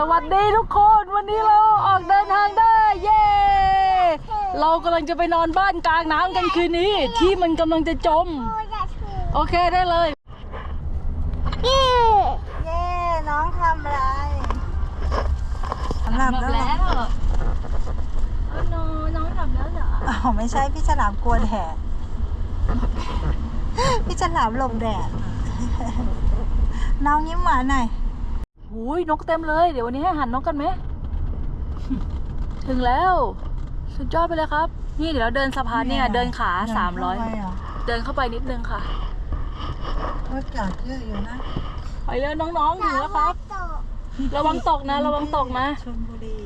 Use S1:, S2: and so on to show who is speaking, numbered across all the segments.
S1: สวัสดีทุกคนวันนี้เราออกเดินทางได้ เย้ เรากำลังจะไปนอนบ้านกลางน้ำกันคืนนี้ ที่มันกำลังจะจม โอเคได้เลย
S2: เย้น้องทำอะไรหลับแล้วเหรอ
S1: น้องน้องหลับแล้วเหรอ
S2: อ้าวไม่ใช่พี่ฉลามกลัวแดด พี่ฉลามหลบแดด น้องยิ้มหวานหน่อย
S1: หูยนกเต็มเลย เดี๋ยววันนี้ให้อาหันนกกันไหม ถึงแล้ว สุดยอดไปเลยครับ นี่เดี๋ยวเราเดินสะพานเนี่ย เดินขาสามร้อย เดินเข้าไปนิดนึงค่ะ
S2: ว่าจอดเยอะอยู่นะ
S1: ไปเลยน้องๆถึงแล้วครับ ระวังตกนะ ระวังตกนะ
S2: ชลบุรี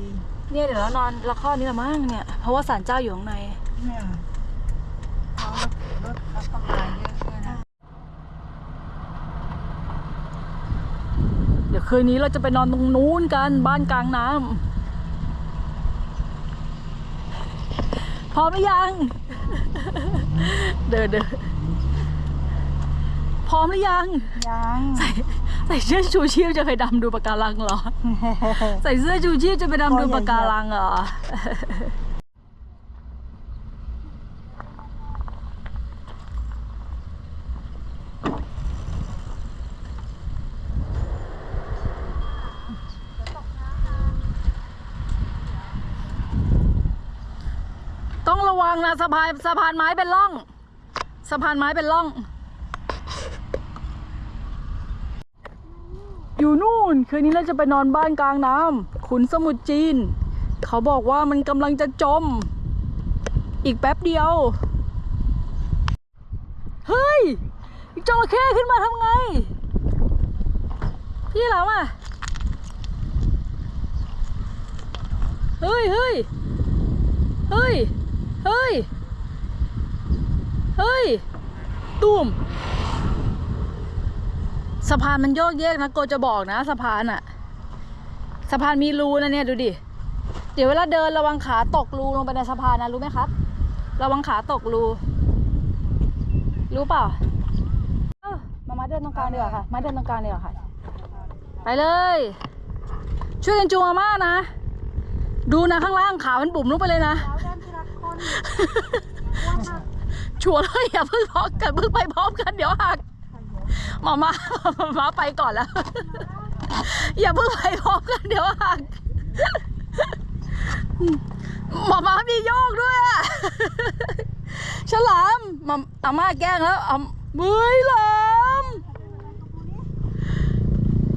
S1: เนี่ยเดี๋ยวเรานอนเราเข้อนี้ละมั้งเนี่ย เพราะว่าศาลเจ้าอยู่ข้างใน
S2: เนี่ยเขารถเขาประมาณเยอะด้วยนะ
S1: เดี๋ยว คืนนี้เราจะไปนอนตรงนู้นกันบ้านกลางน้ำพร้อมหรือยัง เดินเดินพร้อมหรือยัง
S2: ยัง
S1: ใส่ใส่เสื้อชูชีพจะไปดำดูปะการังเหรอ ใส่เสื้อชูชีพจะไปดำดูปะการังเหรอ ต้อ งระวังนะสะพานสะพานไม้เป็นร่อง สะพานไม้เป็นร่อง อยู่นู่น คืนนี้เราจะไปนอนบ้านกลางน้ำขุนสมุทรจีน เขาบอกว่ามันกำลังจะจม อีกแป๊บเดียว เฮ้ยจระเข้ขึ้นมาทำไง พี่หลามอะเฮ้ยเฮ้ยเฮ้ย เฮ้ย เฮ้ย ตุ้มสะพานมันโยกเยกนะโกจะบอกนะสะพานอะสะพานมีรูนะเนี่ยดูดิ เดี๋ยวเวลาเดินระวังขาตกรูลงไปในสะพานนะรู้ไหมครับ ระวังขาตกรู รู้เปล่าเอ้ามามาเดินตรงกลางดีกว่าค่ะ มาเดินตรงกลางดีกว่าค่ะ ไปเลย ช่วยกันจูงอาม่านะ ดูนะข้างล่างขามันบุ๋มลงไปเลยนะ ชัวร์เลยอย่าเพิ่งพร้อมกันเพิ่งไปพร้อมกันเดี๋ยวหักหมามาหมามาไปก่อนแล้ว อย่าเพิ่งไปพร้อมกันเดี๋ยวหักหมามามีโยกด้วยอะฉลามหมาอาม่าแกล้งแล้วอาเฮ้ยลาม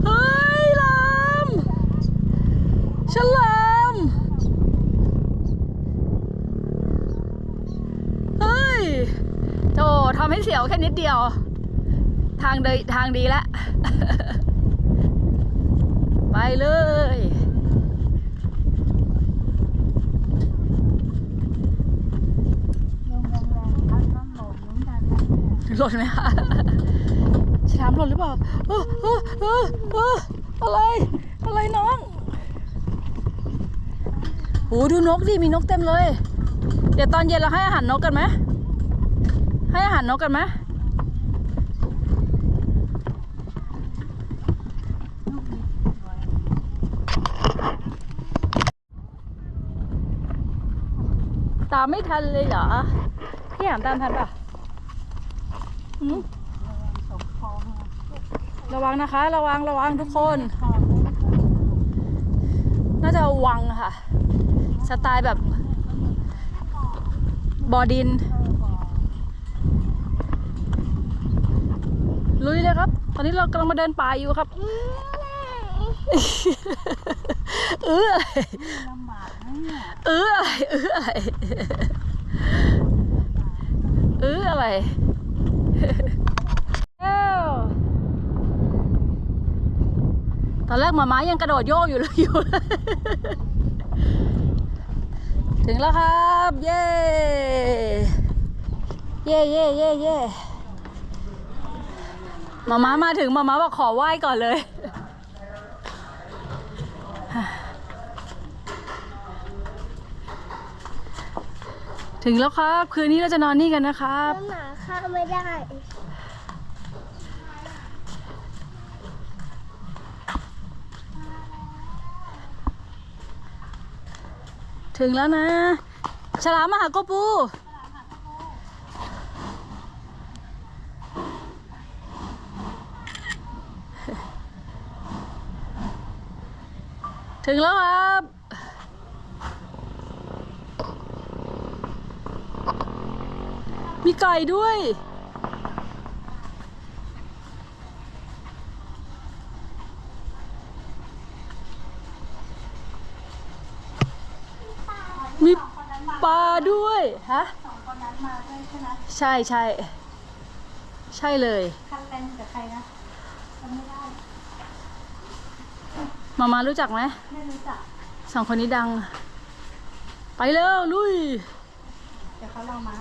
S1: เฮ้ยลามฉลาม เฮ้ยโธ่ ทำให้เสียวแค่นิดเดียว ทางเดยทางดีแล้วไปเลย
S2: ลงรงๆพัดน้ำหล่น
S1: ไหมคะฉลามหล่นหรือเปล่าเออเออเอออออะไร อะไรน้องโอ้ดูนกดิมีนกเต็มเลย เดี๋ยวตอนเย็นเราให้อาหารนกกันไหม ให้อาหารนกกันไหมตามไม่ทันเลยเหรอ พี่หามตามทันป่ะหืมระวังนะคะ ระวังระวังทุกคน น่าจะวังค่ะ สไตล์แบบบอดิน ลุยเลยครับ ตอนนี้เรากำลังมาเดินป่าอยู่ครับ เอออะไร
S2: ลำบากนะเนี่ย
S1: เอออะไรเอออะไรเอออะไรตอนแรกหมาม้ายังกระโดดโยกอยู่เลยอยู่ ถึงแล้วครับ เย้ เย้เย้เย้เย้ มามามาถึงหมามาบอกขอไหว้ก่อนเลย ถึงแล้วครับ คืนนี้เราจะนอนนี่กันนะครับ
S3: หมาเข้าไม่ได้
S1: ถึงแล้วนะ ฉลามมาหาโกบู ถึงแล้วครับ มีไก่ด้วย มีปลาด้วย ฮะ
S2: สองคนนั้นมาด้วยใช่ไหม
S1: ใช่ใช่ ใช่เลย
S2: คันเต้นกับใครนะจำไม่ได้
S1: มามารู้จักไหม
S2: ไม่รู้จัก
S1: สองคนนี้ดัง ไปเร็วลุย
S2: เดี๋ยวเขาลองมา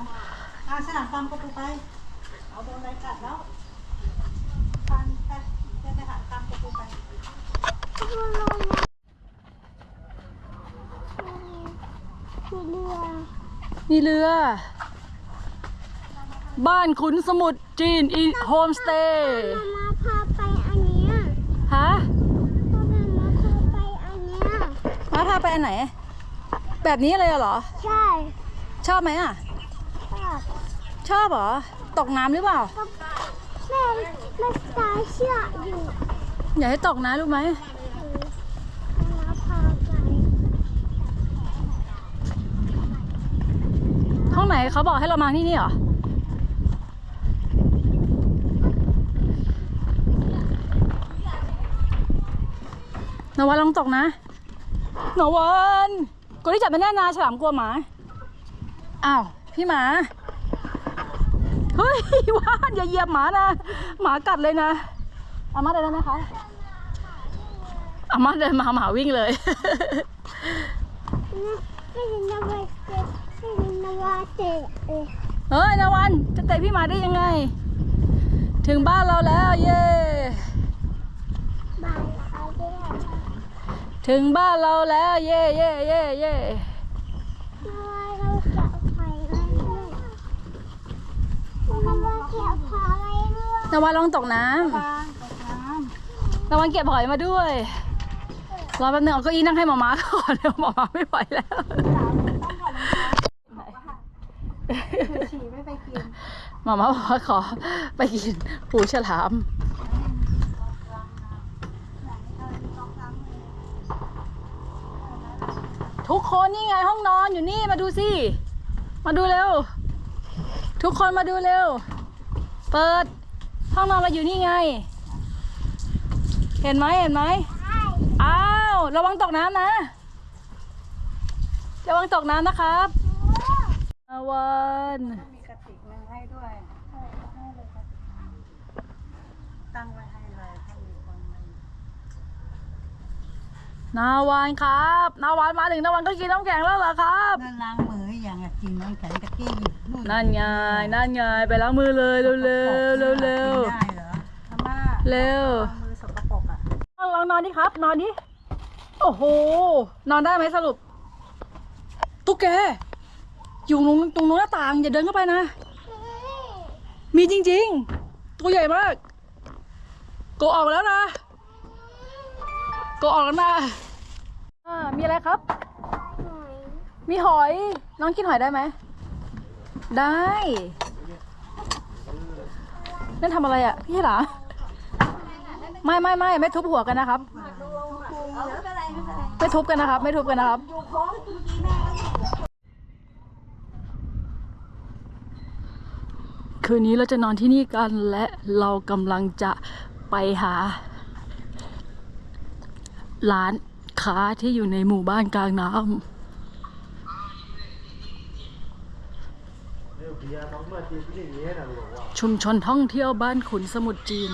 S2: อะสนามกอล์ฟก็ไป เอาโดนอะไรกัดแล้วฟันไปเดินไปหากรรมก็ไป
S1: นี่เรือ บ้านขุนสมุทรจีนอีโฮมสเตย์
S3: มาพาไปอันเนี้ย
S1: ฮะ
S3: พ่อแม่มาพาไปอันเนี้ย
S1: มาพาไปอันไหน แบบนี้เลยเหรอ
S3: ใช่
S1: ชอบไหมอะ
S3: ก็
S1: ชอบเหรอ ตกน้ำหรือเปล่า
S3: แม่แม่ตายเชื่ออยู่
S1: อย่าให้ตกนะรู้ไหม
S3: มาพาไป
S1: ห้องไหนเขาบอกให้เรามาที่นี่เหรอ นวันลองตกนะ นวันกูได้จับมันแน่นาฉลามกลัวหมา อ้าว พี่หมา เฮ้ยว่านอย่าเหยียบหมานะ หมากัดเลยนะอามาเดินได้ไหมคะอามาเดินมาหมาวิ่งเลย
S3: เตะไม่ได้นวาเตะเออ
S1: เฮ้ยนาวันจะเตะพี่หมาได้ยังไง ถึงบ้านเราแล้ว เย้
S3: บายเขาด้วย
S1: ถึงบ้านเราแล้ว เย้เย้เย้เย้
S3: นวาเราจะไปไว้ด้วยนวาจะพาไว้ด้วย
S1: นาวันลองตกน้
S2: ฟางตกน้ำ
S1: นาวันเก็บหอยมาด้วยรอแป๊บนึงเอาเก้าอี้นั่งให้หมาม้าก่อนเดี๋ยวหมาม้าไม่ไหวแล้วำ
S2: คือฉี่ไม่ไปกิน
S1: หมาม้าบอกว่าขอไปกินปูฉลาม ทุกคนนี่ไงห้องนอนอยู่นี่มาดูสิ มาดูเร็ว ทุกคนมาดูเร็ว เปิด ห้องนอนเราอยู่นี่ไง เห็นไหมเห็นไหมอ้าวระวังตกน้ำนะระวังตกน้ำนะครับอาวัน
S2: มีกระติกหนึงให้ด้วยใช่ให้เลยครับตั้งไว้ให้เลยถ้ามีคนมา
S1: นาวานครับนาวานมาถึงนาวานก็กินน้ำแข็งแล้วเหรอครับ
S2: นั่นล้างมืออย่างอะกินน้ำแข็งตะกี้หยิบนู่น
S1: นั่นไงนั่นไงไปล้างมือเลยเร็วเร็วเร็วเร็ว
S2: กินได้เหรออาม่า
S1: เร็ว
S2: ล้างมือสกปรกอะ
S1: ลองนอนดิครับ นอนดิโอ้โห นอนได้ไหมสรุป ตุ๊กแก อยู่ตรงตรงนู้นหน้าต่าง อย่าเดินเข้าไปนะ มีจริง ๆ ตัวใหญ่มาก โกออกแล้วนะ โกออกแล้วนะ อ่ามีอะไรครับ
S3: หน่อย
S1: มีหอย น้องกินหอยได้ไหม ได้นั่นทำอะไรอะ พี่หลาไม่ไม่ไม่ไม่ทุบหัวกันนะครับ ไม่ทุบกันนะครับ ไม่ทุบกันนะครับ คืนนี้เราจะนอนที่นี่กันและเรากำลังจะไปหา ร้าน ค้าที่อยู่ในหมู่บ้านกลางน้ำชุมชนท่องเที่ยวบ้านขุนสมุทรจีน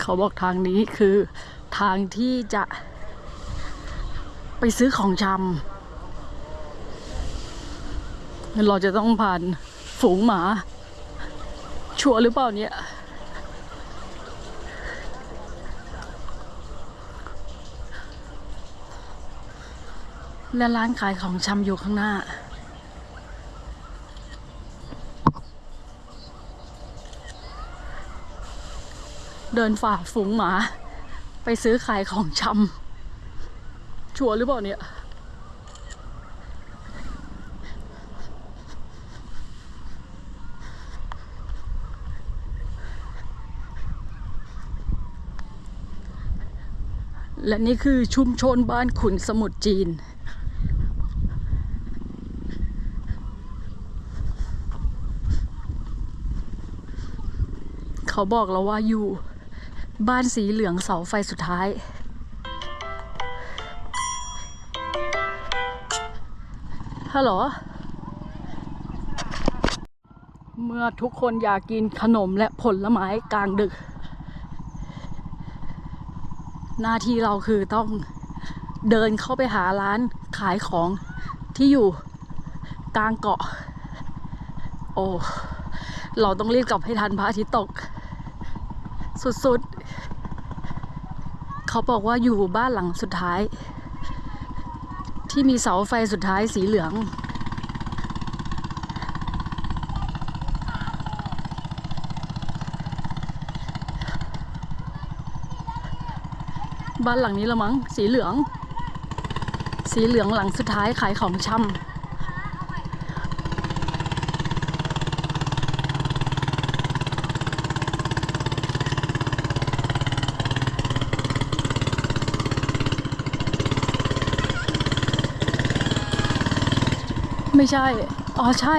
S1: เขาบอกทางนี้คือทางที่จะไปซื้อของชำเราจะต้องผ่านฝูงหมา ชัวร์หรือเปล่าเนี่ยและร้านขายของชำอยู่ข้างหน้า เดินฝ่าฝูงหมา ไปซื้อขายของชำชัวร์หรือเปล่าเนี่ย และนี่คือชุมชนบ้านขุนสมุทรจีน เขาบอกเราว่าอยู่บ้านสีเหลืองเสาไฟสุดท้ายฮัลโหล เมื่อทุกคนอยากกินขนมและผลไม้กลางดึก หน้าที่เราคือต้องเดินเข้าไปหาร้านขายของที่อยู่กลางเกาะ โอ้ เราต้องรีบกลับให้ทันพระอาทิตย์ตก สุดๆ เขาบอกว่าอยู่บ้านหลังสุดท้าย ที่มีเสาไฟสุดท้ายสีเหลือง บ้านหลังนี้ละมั้งสีเหลือง สีเหลืองหลังสุดท้ายขายของชำไม่ใช่ อ๋อใช่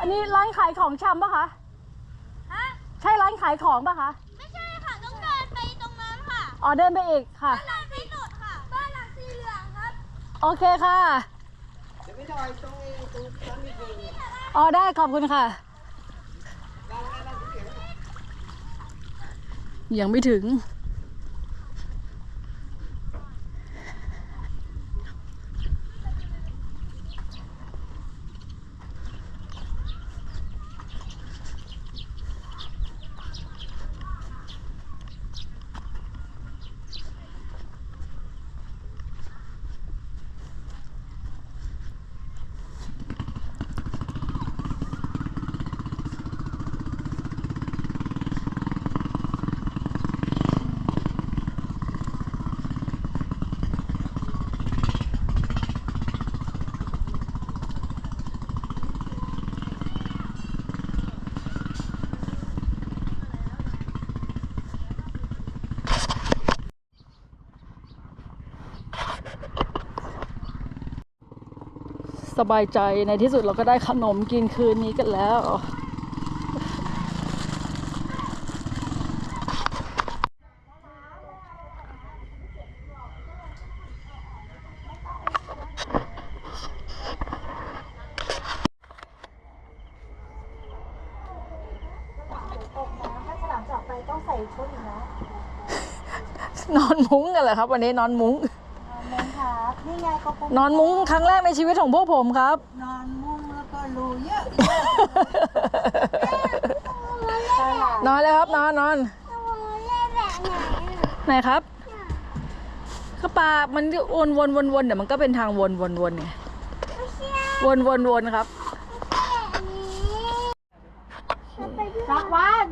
S1: อันนี้ร้านขายของชำปะคะ
S3: ฮะ
S1: ใช่ร้านขายของปะคะ
S3: ไม่ใช่ค่ะ ต้องเดินไปตรงนั้นค่ะ
S1: อ๋อเดินไปอีกค่ะ
S3: บ้านหลังสีเหลืองค่ะ บ้านหลังสีเหลืองครับ
S1: โอเคค่ะอ๋อได้ขอบคุณค่ะยังไม่ถึง สบายใจในที่สุดเราก็ได้ขนมกินคืนนี้กันแล้ว
S2: ถ้าฉลามจะออกไปต้องใส่ชุดอีกแล้ว
S1: นอนมุ้งกันเหรอครับ วันนี้นอนมุ้ง
S2: นอน ครับนี่ไงเขาปุ๊บ
S1: นอนมุ้งครั้งแรกในชีวิตของพวกผมครับ
S2: นอนมุ้งแล้วก็รูเยอะ
S1: นอนเลยครับนอนนอน
S3: เล่นแบบไหนอะ
S1: ไหนครับก็ปลามันวนวนวนวนเดี๋ยวมันก็เป็นทางวนวนวนไง
S3: ไม่ใช่
S1: วนวนวนครับ
S3: แบบนี้เราไปด้วย
S2: สักวัน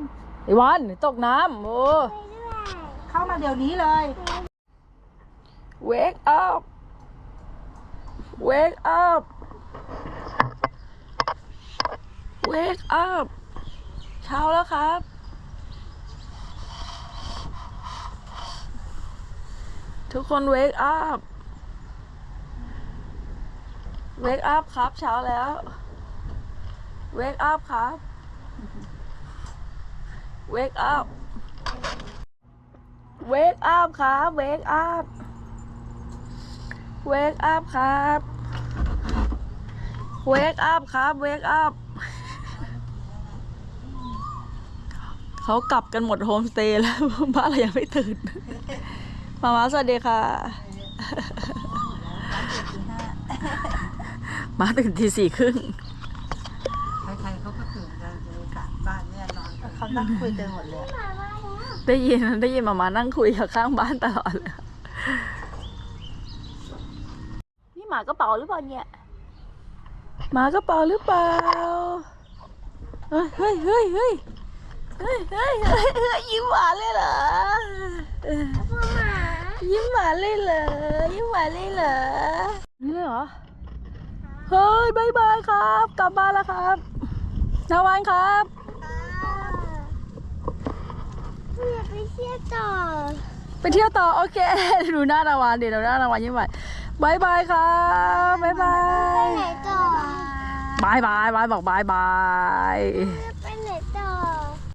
S1: ไอ้วันตกน้ำโอ้
S3: ไปด้วย
S2: เข้ามาเดี๋ยวนี้เลย
S1: wake up wake up wake up เช้าแล้วครับ ทุกคน wake up wake up ครับ เช้าแล้ว wake up ครับ wake up wake up ครับ wake up wake up ครับ wake up ครับ wake up เขากลับกันหมดโฮมสเตย์แล้วบ้านเรายังไม่ตื่น มามาสวัสดีค่ะ มาตื่นทีสี่ครึ่ง
S2: ใครๆเขาก็ตื่นกันบรรยากาศบ้านเนี่ยนอนกันเขานั่งคุยกันหมดเลย
S3: หมามาแล้ว
S1: ได้ยินได้ยินมามานั่งคุยกับข้างบ้านตลอดเลยากระเป๋าหรือเปล่าเนี่ยหมากระเป๋าหรือเปล่าเฮ้ยเฮ้ยเฮ้ยเฮ้ยเฮ้ยเฮ้ยยิ้มหวานเลยเหรอยิ้มหวานเลยเหรอยิ้มหวานเลยเหรอนี่เลยเหรอเฮ้ยบายบายครับ กลับบ้านแล้วครับนาวันครับ
S3: ไปเที่ยวต่อ
S1: ไปเที่ยวต่อ โอเค ดูหน้านาวันเดี๋ยวดูหน้านาวันยิ้มหวาน บายบายครับบายบา
S3: ไป
S1: ย
S3: ไหนต่อบา
S1: ยบายบายบอกบายบาย
S3: ไม่